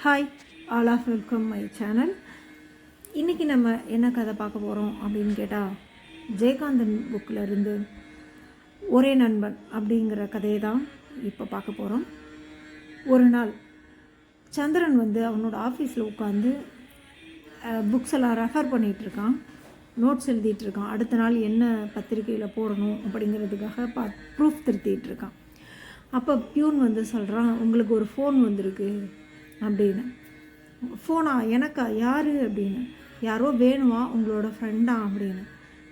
Hi all of welcome my channel இன்றைக்கி நம்ம என்ன கதை பார்க்க போகிறோம் அப்படின்னு கேட்டால் ஜெயகாந்தன் புக்கில் இருந்து ஒரே நண்பன் அப்படிங்கிற கதையை தான் இப்போ பார்க்க போகிறோம் ஒரு நாள் சந்திரன் வந்து அவனோட ஆஃபீஸில் உட்காந்து புக்ஸ் எல்லாம் ரெஃபர் பண்ணிகிட்டு இருக்கான் நோட்ஸ் எழுதிட்டுருக்கான் அடுத்த நாள் என்ன பத்திரிக்கையில் போடணும் அப்படிங்கிறதுக்காக பா ப்ரூஃப் திருத்திகிட்ருக்கான் அப்போ பியூன் வந்து சொல்கிறான் உங்களுக்கு ஒரு ஃபோன் வந்திருக்கு. அப்படின்னு. ஃபோனா எனக்கா? யார்? அப்படின்னு. யாரோ வேணுமா? உங்களோட ஃப்ரெண்டா அப்படின்னு.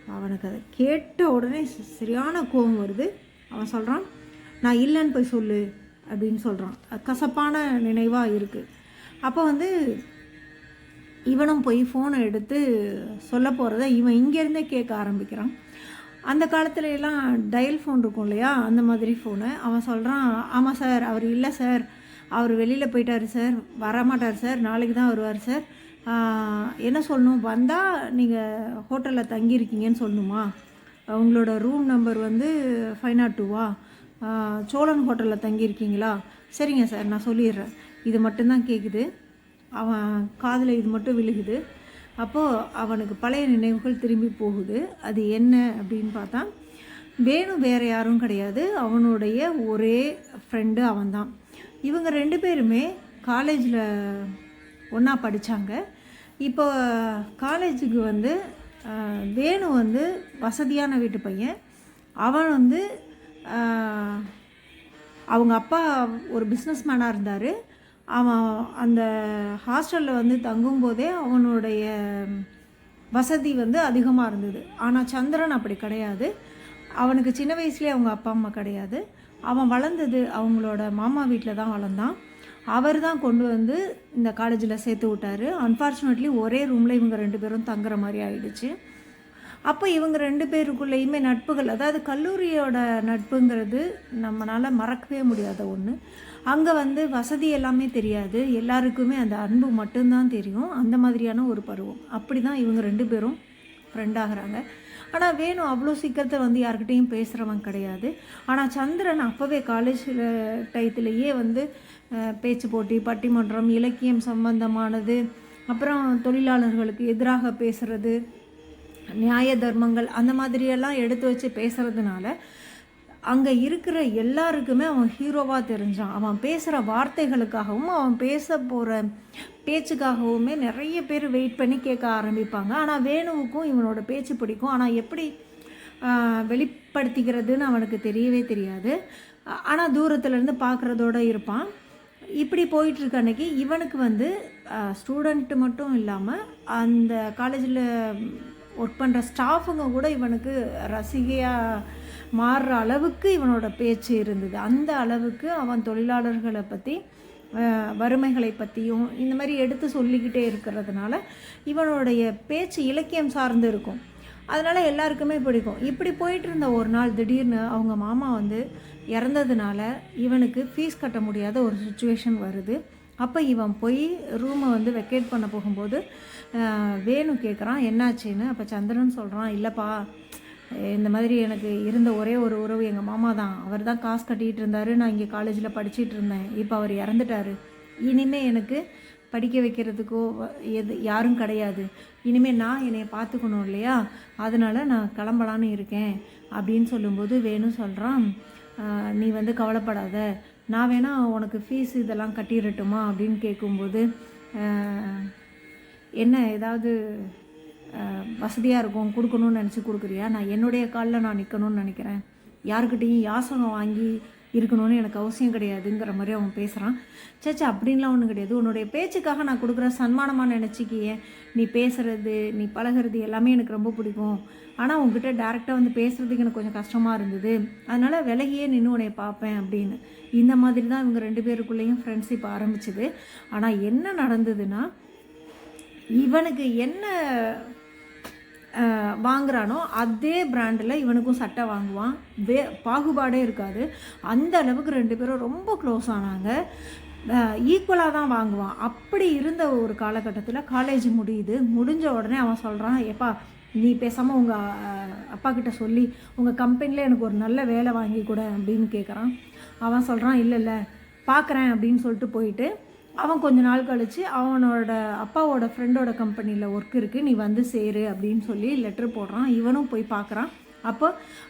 அவனுக்கு அதை கேட்ட உடனே சரியான கோபம் வருது. அவன் சொல்கிறான் நான் இல்லைன்னு போய் சொல்லு அப்படின்னு சொல்கிறான் கசப்பான நினைவாக இருக்குது அப்போ வந்து இவனும் போய் ஃபோனை எடுத்து சொல்ல போகிறத இவன் இங்கேருந்தே கேட்க ஆரம்பிக்கிறான். அந்த காலத்துல எல்லாம் டயல் ஃபோன் இருக்கும் இல்லையா? அந்த மாதிரி ஃபோனு அவன் சொல்கிறான் ஆமாம் சார் அவர் இல்லை சார் அவர் வெளியில் போயிட்டார் சார். வரமாட்டார் சார். நாளைக்கு தான் வருவார் சார். என்ன சொல்லணும்? வந்தால் நீங்கள் ஹோட்டலில் தங்கியிருக்கீங்கன்னு சொல்லணுமா? உங்களோட ரூம் நம்பர் வந்து ஃபைவ் நாட் டூவா சோழன் ஹோட்டலில் தங்கியிருக்கீங்களா? சரிங்க சார். நான் சொல்லிடுறேன். இது மட்டும்தான் கேட்குது அவன் காதில் இது மட்டும் விழுகுது. அப்போது அவனுக்கு பழைய நினைவுகள் திரும்பி போகுது. அது என்ன அப்படின்னு பார்த்தா வேணும் வேறு யாரும் கிடையாது. அவனுடைய ஒரே ஃப்ரெண்டு அவன்தான். இவங்க ரெண்டு பேருமே காலேஜில் ஒன்றா படித்தாங்க இப்போ காலேஜுக்கு வந்து வேணு வந்து வசதியான வீட்டு பையன். அவன் வந்து அவங்க அப்பா ஒரு பிஸ்னஸ் மேனாக இருந்தார். அவன் அந்த ஹாஸ்டலில் வந்து தங்கும்போதே அவனுடைய வசதி வந்து அதிகமாக இருந்தது. ஆனால் சந்திரன் அப்படி கிடையாது. அவனுக்கு சின்ன வயசுலேயே அவங்க அப்பா அம்மா கிடையாது. அவன் வளர்ந்தது அவங்களோட மாமா வீட்டில் தான் வளர்ந்தான். அவர் தான் கொண்டு வந்து இந்த காலேஜில் சேர்த்து விட்டாரு. அன்ஃபார்ச்சுனேட்லி ஒரே ரூமில் இவங்க ரெண்டு பேரும் தங்குற மாதிரி ஆயிடுச்சு. அப்போ இவங்க ரெண்டு பேருக்குள்ளேயுமே நட்புகள் அதாவது கல்லூரியோட நட்புங்கிறது நம்மளால் மறக்கவே முடியாத ஒன்று அங்கே வந்து வசதி எல்லாமே தெரியாது. எல்லாருக்குமே அந்த அன்பு மட்டும்தான் தெரியும். அந்த மாதிரியான ஒரு பருவம். அப்படி தான் இவங்க ரெண்டு பேரும் ஃப்ரெண்ட் ஆகுறாங்க. ஆனால் வேணும் அவ்வளோ சீக்கிரத்தை வந்து யார்கிட்டையும் பேசுகிறவன் கிடையாது. ஆனால் சந்திரன் அப்போவே காலேஜில் டயத்துலேயே வந்து பேச்சு போட்டி பட்டிமன்றம் இலக்கியம் சம்பந்தமானது அப்புறம் தொழிலாளர்களுக்கு எதிராக பேசுகிறது நியாய தர்மங்கள் அந்த மாதிரியெல்லாம் எடுத்து வச்சு பேசுகிறதுனால அங்கே இருக்கிற எல்லாருக்குமே அவன் ஹீரோவாக தெரிஞ்சான். அவன் பேசுகிற வார்த்தைகளுக்காகவும் அவன் பேச போகிற பேச்சுக்காகவுமே நிறைய பேர் வெயிட் பண்ணி கேட்க ஆரம்பிப்பாங்க. ஆனால் வேணுவுக்கும் இவனோட பேச்சு பிடிக்கும். ஆனால் எப்படி வெளிப்படுத்திக்கிறதுன்னு அவனுக்கு தெரியவே தெரியாது. ஆனால் தூரத்துலேருந்து பார்க்குறதோட இருப்பான். இப்படி போயிட்டுருக்க அன்னைக்கு இவனுக்கு வந்து ஸ்டூடெண்ட்டு மட்டும் இல்லாமல் அந்த காலேஜில் ஒர்க் பண்ணுற ஸ்டாஃபுங்க கூட இவனுக்கு ரசிகையாக மாறுற அளவுக்கு இவனோட பேச்சு இருந்தது. அந்த அளவுக்கு அவன் தொழிலாளர்களை பற்றி வறுமைகளை பற்றியும் இந்த மாதிரி எடுத்து சொல்லிக்கிட்டே இருக்கிறதுனால இவனுடைய பேச்சு இலக்கியம் சார்ந்து இருக்கும். அதனால் எல்லாருக்குமே பிடிக்கும். இப்படி போயிட்டு இருந்த ஒரு நாள் திடீர்னு அவங்க மாமா வந்து இறந்ததுனால இவனுக்கு ஃபீஸ் கட்ட முடியாத ஒரு சுச்சுவேஷன் வருது. அப்போ இவன் போய் ரூமை வந்து வெக்கேட் பண்ண போகும்போது வேணு கேட்குறான் என்னாச்சுன்னு? அப்போ சந்திரன் சொல்கிறான் இல்லைப்பா இந்த மாதிரி எனக்கு இருந்த ஒரே ஒரு உறவு எங்கள் மாமா தான். அவர் தான் காசு கட்டிகிட்டு இருந்தார். நான் இங்கே காலேஜில் படிச்சிட்டு இருந்தேன். இப்போ அவர் இறந்துட்டாரு. இனிமே எனக்கு படிக்க வைக்கிறதுக்கோ எது யாரும் கிடையாது. இனிமேல் நான் என்னை பார்த்துக்கணும் இல்லையா? அதனால் நான் கிளம்பலான்னு இருக்கேன் அப்படின்னு சொல்லும்போது வேணும் சொல்கிறான் நீ வந்து கவலைப்படாத. நான் வேணால் உனக்கு ஃபீஸ் இதெல்லாம் கட்டிடட்டுமா? அப்படின்னு கேட்கும்போது என்ன ஏதாவது வசதியாக இருக்கும் கொடுக்கணும்னு நினச்சி கொடுக்குறியா? நான் என்னுடைய காலில் நான் நிற்கணும்னு நினைக்கிறேன். யாருக்கிட்டேயும் யாசகம் வாங்கி இருக்கணும்னு எனக்கு அவசியம் கிடையாதுங்கிற மாதிரி அவன் பேசுகிறான் சேச்சா அப்படின்லாம் ஒன்றும் கிடையாது. உன்னுடைய பேச்சுக்காக நான் கொடுக்குற சன்மானமாக நினச்சிக்கியே. நீ பேசுகிறது நீ பழகுறது எல்லாமே எனக்கு ரொம்ப பிடிக்கும். ஆனால் உங்ககிட்ட டேரெக்டாக வந்து பேசுகிறதுக்கு எனக்கு கொஞ்சம் கஷ்டமாக இருந்தது. அதனால் விலகியே நின்று உன்னை பார்ப்பேன் அப்படின்னு. இந்த மாதிரி தான் இவங்க ரெண்டு பேருக்குள்ளேயும் ஃப்ரெண்ட்ஷிப் ஆரம்பிச்சுது. ஆனால் என்ன நடந்ததுன்னா இவனுக்கு என்ன வாங்குறானோ அதே பிராண்டில் இவனுக்கும் சட்டை வாங்குவான். வே பாகுபாடே இருக்காது. அந்த அளவுக்கு ரெண்டு பேரும் ரொம்ப க்ளோஸ் ஆனாங்க. ஈக்குவலாக தான் வாங்குவான். அப்படி இருந்த ஒரு காலகட்டத்தில் காலேஜ் முடியுது. முடிஞ்ச உடனே அவன் சொல்கிறான் எப்பா நீ பேசாமல் உங்கள் அப்பா கிட்ட சொல்லி உங்கள் கம்பெனியில் எனக்கு ஒரு நல்ல வேலை வாங்கி கொடு அப்படின்னு கேட்குறான் அவன் சொல்கிறான் இல்லை இல்லை பார்க்குறேன் அப்படின்னு சொல்லிட்டு போயிட்டு அவன் கொஞ்ச நாள் கழித்து அவனோட அப்பாவோட ஃப்ரெண்டோட கம்பெனியில் ஒர்க் இருக்குது நீ வந்து சேரு அப்படின்னு சொல்லி லெட்டர் போடுறான். இவனும் போய் பார்க்குறான். அப்போ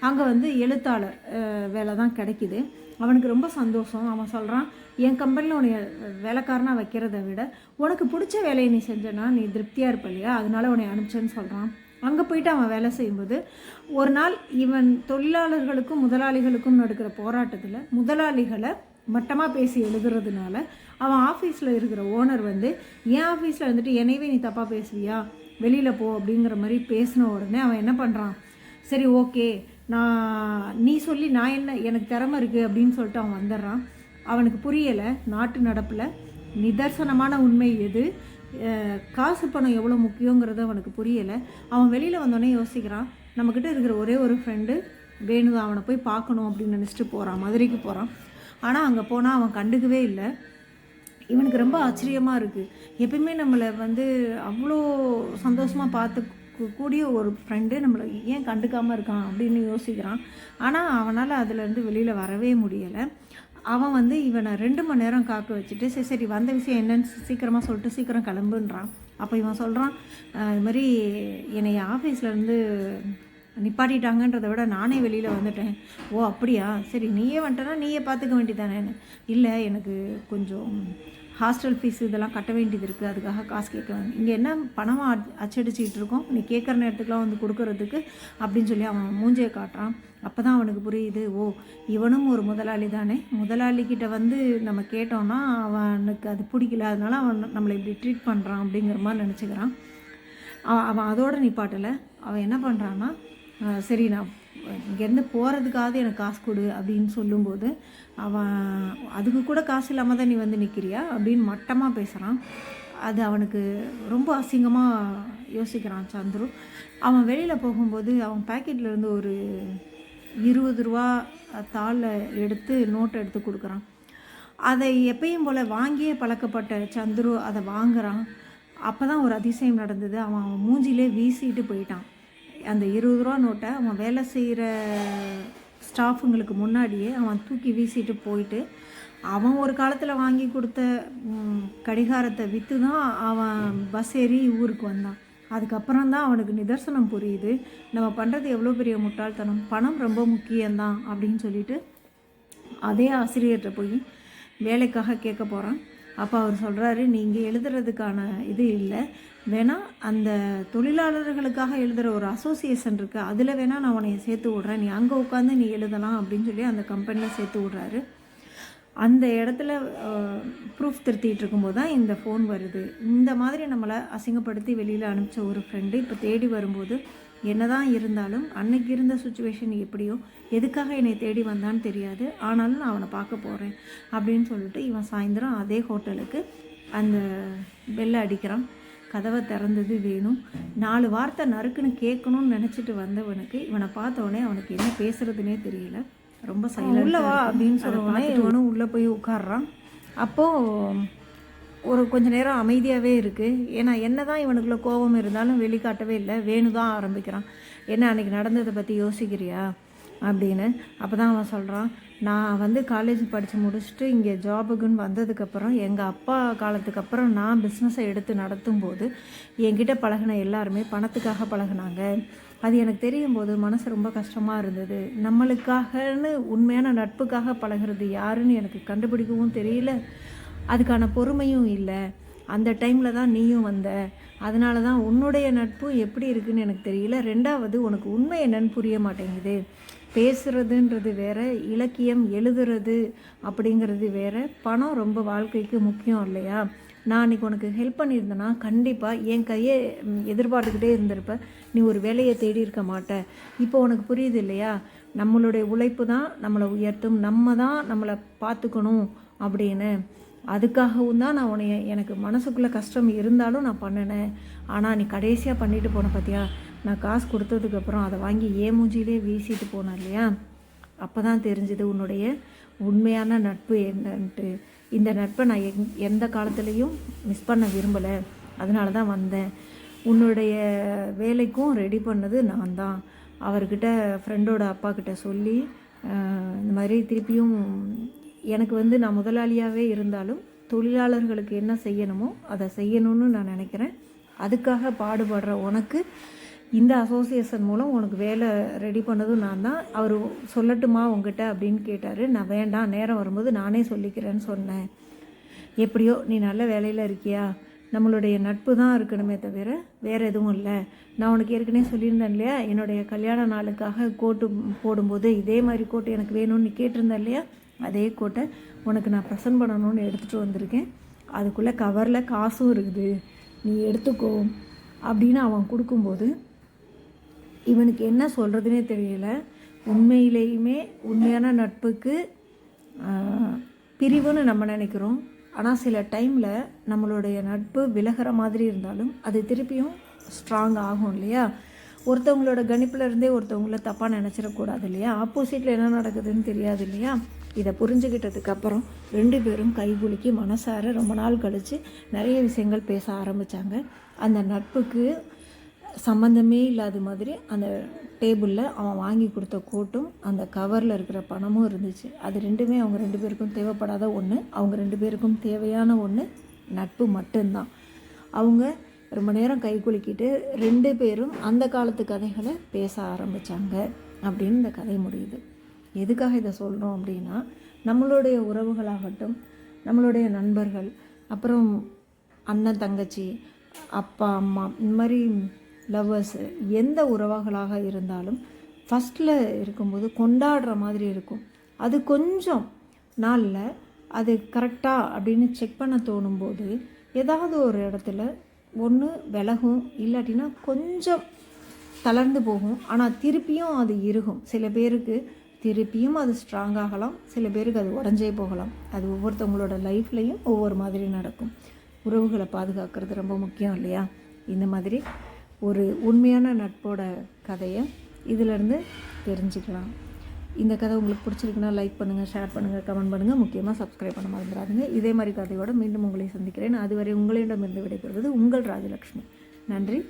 அங்கே வந்து எழுத்தாளர் வேலை தான் கிடைக்குது. அவனுக்கு ரொம்ப சந்தோஷம். அவன் சொல்கிறான் என் கம்பெனியில் உன்னை வேலைக்காரனாக வைக்கிறத விட உனக்கு பிடிச்ச வேலையை நீ செஞ்சனா நீ திருப்தியாக இருப்ப இல்லையா? அதனால உன்னை அனுப்பிச்சேன்னு சொல்கிறான் அங்கே போயிட்டு அவன் வேலை செய்யும்போது ஒரு நாள் இவன் தொழிலாளர்களுக்கும் முதலாளிகளுக்கும் நடக்கிற போராட்டத்தில் முதலாளிகளை மட்டமாக பேசி எழுதுறதுனால அவன் ஆஃபீஸில் இருக்கிற ஓனர் வந்து என் ஆஃபீஸில் வந்துட்டு என்னையவே நீ தப்பாக பேசுவியா? வெளியில் போ அப்படிங்கிற மாதிரி பேசின உடனே அவன் என்ன பண்ணுறான் சரி ஓகே நான் நீ சொல்லி நான் என்ன எனக்கு திறமை இருக்குது அப்படின்னு சொல்லிட்டு அவன் வந்துடுறான். அவனுக்கு புரியலை நாட்டு நடப்பில் நிதர்சனமான உண்மை எது? காசு பணம் எவ்வளோ முக்கியங்கிறது அவனுக்கு புரியலை. அவன் வெளியில் வந்தோடனே யோசிக்கிறான். நம்மக்கிட்ட இருக்கிற ஒரே ஒரு ஃப்ரெண்டு வேணு அவனை போய் பார்க்கணும் அப்படின்னு நினச்சிட்டு போகிறான் மதுரைக்கு போகிறான் ஆனால் அங்கே போனால் அவன் கண்டுக்கவே இல்லை. இவனுக்கு ரொம்ப ஆச்சரியமாக இருக்குது எப்பயுமே நம்மளை வந்து அவ்வளோ சந்தோஷமாக பார்த்து கூடிய ஒரு ஃப்ரெண்டு நம்மளை ஏன் கண்டுக்காமல் இருக்கான் அப்படின்னு யோசிக்கிறான். ஆனால் அவனால் அதுலேருந்து வெளியில் வரவே முடியலை. அவன் வந்து இவனை ரெண்டு மணி நேரம் காக்க வச்சுட்டு சரி சரி வந்த விஷயம் என்னன்னு சீக்கிரமாக சொல்லிட்டு சீக்கிரம் கிளம்புன்றான். அப்போ இவன் சொல்கிறான் இது மாதிரி என்னை ஆஃபீஸ்லேருந்து நிப்பாட்டிட்டாங்கன்றதை விட நானே வெளியில் வந்துட்டேன். ஓ அப்படியா? சரி நீயே வந்துட்டனா நீயே பார்த்துக்க வேண்டியதானே இல்லை எனக்கு கொஞ்சம் ஹாஸ்டல் ஃபீஸ் இதெல்லாம் கட்ட வேண்டியது இருக்குது அதுக்காக காசு கேட்க இங்கே என்ன பணம் அச்சடிச்சிக்கிட்டு இருக்கோம்? நீ கேட்குற நேரத்துக்குலாம் வந்து கொடுக்கறதுக்கு அப்படின்னு சொல்லி அவன் மூஞ்சியை காட்டுறான். அப்போ தான் அவனுக்கு புரியுது ஓ இவனும் ஒரு முதலாளி தானே முதலாளிக்கிட்ட வந்து நம்ம கேட்டோம்னா அவனுக்கு அது பிடிக்கல. அதனால அவன் நம்மளை இப்படி ட்ரீட் பண்ணுறான் அப்படிங்கிற மாதிரி நினச்சிக்கிறான். அவன் அதோட நிப்பாட்டலை. அவன் என்ன பண்ணுறான்னா சரி நான் இங்கேருந்து போகிறதுக்காவது எனக்கு காசு கொடு அப்படின்னு சொல்லும்போது அவன் அதுக்கு கூட காசு இல்லாமல் தான் நீ வந்து நிற்கிறியா அப்படின்னு மட்டமாக பேசுகிறான் அது அவனுக்கு ரொம்ப அசிங்கமாக யோசிக்கிறான் சந்துரு. அவன் வெளியில் போகும்போது அவன் பேக்கெட்லேருந்து ஒரு இருபது ரூபா தாளில் எடுத்து நோட்டை எடுத்து கொடுக்குறான். அதை எப்பயும் போல் வாங்கியே பழக்கப்பட்ட சந்துரு அதை வாங்குறான். அப்போ தான் ஒரு அதிசயம் நடந்தது. அவன் அவன் மூஞ்சிலே வீசிட்டு போயிட்டான். அந்த இருபது ரூபா நோட்டை அவன் வேலை செய்கிற ஸ்டாஃபுங்களுக்கு முன்னாடியே அவன் தூக்கி வீசிட்டு போயிட்டு அவன் ஒரு காலத்தில் வாங்கி கொடுத்த கடிகாரத்தை விற்று தான் அவன் பஸ் ஏறி ஊருக்கு வந்தான். அதுக்கப்புறம் தான் அவனுக்கு நிதர்சனம் புரியுது. நம்ம பண்ணுறது எவ்வளோ பெரிய முட்டாள்தனம்? பணம் ரொம்ப முக்கியம்தான் அப்படின்னு சொல்லிட்டு அதே ஆசிரியர்கிட்ட போய் வேலைக்காக கேட்க போகிறான் அப்போ அவர் சொல்கிறாரு நீங்கள் எழுதுறதுக்கான இது இல்லை. வேணால் அந்த தொழிலாளர்களுக்காக எழுதுகிற ஒரு அசோசியேஷன் இருக்குது அதில் வேணால் நான் உன்னை சேர்த்து விட்றேன். நீ அங்கே உட்காந்து நீ எழுதலாம் அப்படின்னு சொல்லி அந்த கம்பெனியில் சேர்த்து விட்றாரு. அந்த இடத்துல ப்ரூஃப் திருத்திட்டு இருக்கும்போது தான் இந்த ஃபோன் வருது. இந்த மாதிரி நம்மளை அசிங்கப்படுத்தி வெளியில் அனுப்பிச்ச ஒரு ஃப்ரெண்டு இப்போ தேடி வரும்போது என்னதான் இருந்தாலும் அன்னைக்கு இருந்த சுச்சுவேஷன் எப்படியோ எதுக்காக என்னை தேடி வந்தான்னு தெரியாது. ஆனாலும் நான் அவனை பார்க்க போகிறேன் அப்படின்னு சொல்லிட்டு இவன் சாயந்தரம் அதே ஹோட்டலுக்கு அந்த பெல்லை அடிக்கிறான். கதவை திறந்தது வேணும். நாலு வார்த்தை நறுக்குன்னு கேட்கணும்னு நினச்சிட்டு வந்தவனுக்கு இவனை பார்த்த உடனே அவனுக்கு என்ன பேசுறதுனே தெரியல. ரொம்ப சைலண்ட் உள்ளவா அப்படின்னு சொன்ன இவனும் உள்ளே போய் உட்கார்றான். அப்போது ஒரு கொஞ்ச நேரம் அமைதியாகவே இருக்குது ஏன்னா என்ன தான் இவனுக்குள்ள கோபம் இருந்தாலும் வெளிக்காட்டவே இல்லை. வேணு தான் ஆரம்பிக்கிறான். என்ன அன்றைக்கி நடந்ததை பற்றி யோசிக்கிறியா? அப்படின்னு. அப்போ தான் அவன் சொல்கிறான் நான் வந்து காலேஜ் படித்து முடிச்சுட்டு இங்கே ஜாபுக்குன்னு வந்ததுக்கப்புறம் எங்கள் அப்பா காலத்துக்கு அப்புறம் நான் பிஸ்னஸை எடுத்து நடத்தும் போது என்கிட்ட பழகின எல்லாருமே பணத்துக்காக பழகுனாங்க. அது எனக்கு தெரியும் போது மனசு ரொம்ப கஷ்டமாக இருந்தது. நம்மளுக்காகன்னு உண்மையான நட்புக்காக பழகுறது யாருன்னு எனக்கு கண்டுபிடிக்கவும் தெரியல. அதுக்கான பொறுமையும் இல்லை. அந்த டைமில் தான் நீயும் வந்த. அதனால தான் உன்னுடைய நட்பு எப்படி இருக்குன்னு எனக்கு தெரியல. ரெண்டாவது உனக்கு உண்மை என்னன்னு புரிய மாட்டேங்குது. பேசுறதுன்றது வேற இலக்கியம் எழுதுறது அப்படிங்கிறது வேற. பணம் ரொம்ப வாழ்க்கைக்கு முக்கியம் இல்லையா? நான் அன்றைக்கி உனக்கு ஹெல்ப் பண்ணியிருந்தேன்னா கண்டிப்பாக என் கையை எதிர்பார்த்துக்கிட்டே இருந்திருப்ப. நீ ஒரு வேலையை தேடி இருக்க மாட்ட. இப்போ உனக்கு புரியுது இல்லையா? நம்மளுடைய உழைப்பு தான் நம்மளை உயர்த்தும். நம்ம தான் நம்மளை பார்த்துக்கணும் அப்படின்னு. அதுக்காகவும் தான் நான் உன்னைய எனக்கு மனசுக்குள்ளே கஷ்டம் இருந்தாலும் நான் பண்ணினேன். ஆனால் நீ கடைசியாக பண்ணிட்டு போன பார்த்தியா நான் காசு கொடுத்ததுக்கப்புறம் அதை வாங்கி ஏ மூஞ்சிலே வீசிட்டு போனேன் இல்லையா? அப்போ தான் தெரிஞ்சது உன்னுடைய உண்மையான நட்பு என்னன்ட்டு. இந்த நட்பை நான் எங் எந்த காலத்துலேயும் மிஸ் பண்ண விரும்பலை. அதனால தான் வந்தேன். உன்னுடைய வேலைக்கும் ரெடி பண்ணது நான் தான். அவர்கிட்ட ஃப்ரெண்டோட அப்பா கிட்ட சொல்லி இந்த மாதிரி திருப்பியும் எனக்கு வந்து நான் முதலாளியாகவே இருந்தாலும் தொழிலாளர்களுக்கு என்ன செய்யணுமோ அதை செய்யணும்னு நான் நினைக்கிறேன். அதுக்காக பாடுபடுற உனக்கு இந்த அசோசியேஷன் மூலம் உனக்கு வேலை ரெடி பண்ணதும் நான் தான். அவர் சொல்லட்டுமா உங்ககிட்ட அப்படின்னு கேட்டார். நான் வேண்டாம் நேரம் வரும்போது நானே சொல்லிக்கிறேன்னு சொன்னேன். எப்படியோ நீ நல்ல வேலையில் இருக்கியா? நம்மளுடைய நட்பு தான் இருக்கணுமே தவிர வேறு எதுவும் இல்லை. நான் உனக்கு ஏற்கனவே சொல்லியிருந்தேன் இல்லையா? என்னுடைய கல்யாண நாளுக்காக கோட்டு போடும்போது இதே மாதிரி கோட்டு எனக்கு வேணும்னு கேட்டிருந்தேன் இல்லையா? அதே கோட்டை உனக்கு நான் ப்ரெசன்ட் பண்ணணும்னு எடுத்துகிட்டு வந்திருக்கேன். அதுக்குள்ளே கவரில் காசும் இருக்குது. நீ எடுத்துக்கோ அப்படின்னு அவன் கொடுக்கும்போது இவனுக்கு என்ன சொல்கிறதுனே தெரியல. உண்மையிலேயுமே உண்மையான நட்புக்கு பிரிவுன்னு நம்ம நினைக்கிறோம். ஆனால் சில டைமில் நம்மளுடைய நட்பு விலகிற மாதிரி இருந்தாலும் அது திருப்பியும் ஸ்ட்ராங் ஆகும் இல்லையா? ஒருத்தவங்களோட கணிப்பில் இருந்தே ஒருத்தவங்கள தப்பாக நினச்சிடக்கூடாது இல்லையா? ஆப்போசிட்டில் என்ன நடக்குதுன்னு தெரியாது இல்லையா? இதை புரிஞ்சுக்கிட்டதுக்கு அப்புறம் ரெண்டு பேரும் கைகுலுக்கி மனசார ரொம்ப நாள் கழித்து நிறைய விஷயங்கள் பேச ஆரம்பித்தாங்க அந்த நட்புக்கு சம்மந்தமே இல்லாத மாதிரி அந்த டேபிளில் அவன் வாங்கி கொடுத்த கோட்டும் அந்த கவரில் இருக்கிற பணமும் இருந்துச்சு. அது ரெண்டுமே அவங்க ரெண்டு பேருக்கும் தேவைப்படாத ஒன்று அவங்க ரெண்டு பேருக்கும் தேவையான ஒன்று நட்பு மட்டும்தான். அவங்க ரொம்ப நேரம் கை குலுக்கிட்டு ரெண்டு பேரும் அந்த காலத்து கதைகளை பேச ஆரம்பித்தாங்க அப்படின்னு இந்த கதை முடியுது. எதுக்காக இதை சொல்கிறோம் அப்படின்னா நம்மளுடைய உறவுகளாகட்டும் நம்மளுடைய நண்பர்கள் அப்புறம் அண்ணன் தங்கச்சி அப்பா அம்மா இந்த மாதிரி லவ்வர்ஸ் எந்த உறவுகளாக இருந்தாலும் ஃபஸ்ட்டில் இருக்கும்போது கொண்டாடுற மாதிரி இருக்கும். அது கொஞ்சம் நாளில் அது கரெக்டாக அப்படின்னு செக் பண்ண தோணும்போது ஏதாவது ஒரு இடத்துல ஒன்று விலகும் இல்லாட்டினா கொஞ்சம் தளர்ந்து போகும். ஆனால் திருப்பியும் அது இருக்கும் சில பேருக்கு திருப்பியும் அது ஸ்ட்ராங் ஆகலாம். சில பேருக்கு அது உடஞ்சே போகலாம். அது ஒவ்வொருத்தவங்களோட லைஃப்லையும் ஒவ்வொரு மாதிரி நடக்கும். உறவுகளை பாதுகாக்கிறது ரொம்ப முக்கியம் இல்லையா? இந்த மாதிரி ஒரு உண்மையான நட்போட கதையை இதிலேருந்து தெரிஞ்சுக்கலாம். இந்த கதை உங்களுக்கு பிடிச்சிருக்குன்னா லைக் பண்ணுங்கள் ஷேர் பண்ணுங்கள் கமெண்ட் பண்ணுங்கள் முக்கியமாக சப்ஸ்கிரைப் பண்ண மறந்துடாதுங்க. இதே மாதிரி கதையோடு மீண்டும் உங்களை சந்திக்கிறேன். அதுவரை உங்களிடமிருந்து விடைபெறுவது உங்கள் ராஜலக்ஷ்மி நன்றி.